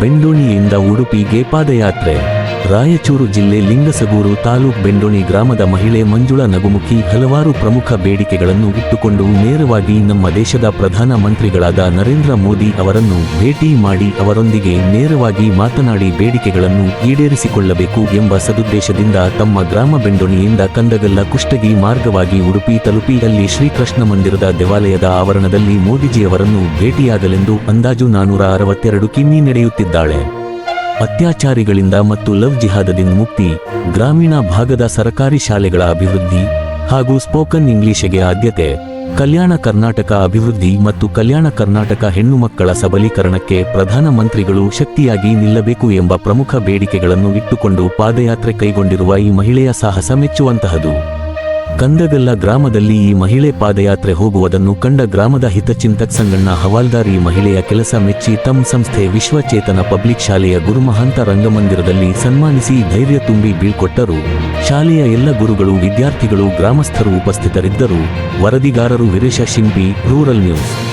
ಬೆಂಡೋಣಿಯಿಂದ ಉಡುಪಿಗೆ ಪಾದಯಾತ್ರೆ. ರಾಯಚೂರು ಜಿಲ್ಲೆ ಲಿಂಗಸಗೂರು ತಾಲೂಕ್ ಬೆಂಡೋಣಿ ಗ್ರಾಮದ ಮಹಿಳೆ ಮಂಜುಳಾ ನಗುಮುಖಿ ಹಲವಾರು ಪ್ರಮುಖ ಬೇಡಿಕೆಗಳನ್ನು ಇಟ್ಟುಕೊಂಡು ನೇರವಾಗಿ ನಮ್ಮ ದೇಶದ ಪ್ರಧಾನ ಮಂತ್ರಿಗಳಾದ ನರೇಂದ್ರ ಮೋದಿ ಅವರನ್ನು ಭೇಟಿ ಮಾಡಿ ಅವರೊಂದಿಗೆ ನೇರವಾಗಿ ಮಾತನಾಡಿ ಬೇಡಿಕೆಗಳನ್ನು ಈಡೇರಿಸಿಕೊಳ್ಳಬೇಕು ಎಂಬ ಸದುದ್ದೇಶದಿಂದ ತಮ್ಮ ಗ್ರಾಮ ಬೆಂಡೋಣಿಯಿಂದ ಕಂದಗಲ್ಲ ಕುಷ್ಟಗಿ ಮಾರ್ಗವಾಗಿ ಉಡುಪಿ ತಲುಪಿ ಅಲ್ಲಿ ಶ್ರೀಕೃಷ್ಣ ಮಂದಿರದ ದೇವಾಲಯದ ಆವರಣದಲ್ಲಿ ಮೋದಿಜಿಯವರನ್ನು ಭೇಟಿಯಾಗಲೆಂದು ಅಂದಾಜು ನಾನೂರ ಅರವತ್ತೆರಡು ಕಿಮ್ಮಿ ನಡೆಯುತ್ತಿದ್ದಾಳೆ. ಅತ್ಯಾಚಾರಿಗಳಿಂದ ಮತ್ತು ಲವ್ ಜಿಹಾದದಿಂದ ಮುಕ್ತಿ, ಗ್ರಾಮೀಣ ಭಾಗದ ಸರಕಾರಿ ಶಾಲೆಗಳ ಅಭಿವೃದ್ಧಿ ಹಾಗೂ ಸ್ಪೋಕನ್ ಇಂಗ್ಲಿಷ್ಗೆ ಆದ್ಯತೆ, ಕಲ್ಯಾಣ ಕರ್ನಾಟಕ ಅಭಿವೃದ್ಧಿ ಮತ್ತು ಕಲ್ಯಾಣ ಕರ್ನಾಟಕ ಹೆಣ್ಣು ಮಕ್ಕಳ ಸಬಲೀಕರಣಕ್ಕೆ ಪ್ರಧಾನಮಂತ್ರಿಗಳು ಶಕ್ತಿಯಾಗಿ ನಿಲ್ಲಬೇಕು ಎಂಬ ಪ್ರಮುಖ ಬೇಡಿಕೆಗಳನ್ನು ಇಟ್ಟುಕೊಂಡು ಪಾದಯಾತ್ರೆ ಕೈಗೊಂಡಿರುವ ಈ ಮಹಿಳೆಯ ಸಾಹಸ ಮೆಚ್ಚುವಂತಹದು. ಕಂದಗಲ್ಲ ಗ್ರಾಮದಲ್ಲಿ ಈ ಮಹಿಳೆ ಪಾದಯಾತ್ರೆ ಹೋಗುವುದನ್ನು ಕಂಡ ಗ್ರಾಮದ ಹಿತಚಿಂತಕ್ ಸಂಗಣ್ಣ ಹವಾಲ್ದಾರ್ ಈ ಮಹಿಳೆಯ ಕೆಲಸ ಮೆಚ್ಚಿ ತಮ್ಮ ಸಂಸ್ಥೆ ವಿಶ್ವಚೇತನ ಪಬ್ಲಿಕ್ ಶಾಲೆಯ ಗುರುಮಹಾಂತ ರಂಗಮಂದಿರದಲ್ಲಿ ಸನ್ಮಾನಿಸಿ ಧೈರ್ಯ ತುಂಬಿ ಬೀಳ್ಕೊಟ್ಟರು. ಶಾಲೆಯ ಎಲ್ಲ ಗುರುಗಳು, ವಿದ್ಯಾರ್ಥಿಗಳು, ಗ್ರಾಮಸ್ಥರು ಉಪಸ್ಥಿತರಿದ್ದರು. ವರದಿಗಾರರು ವೀರೇಶ ಶಿಂಪಿ, ರೂರಲ್ ನ್ಯೂಸ್.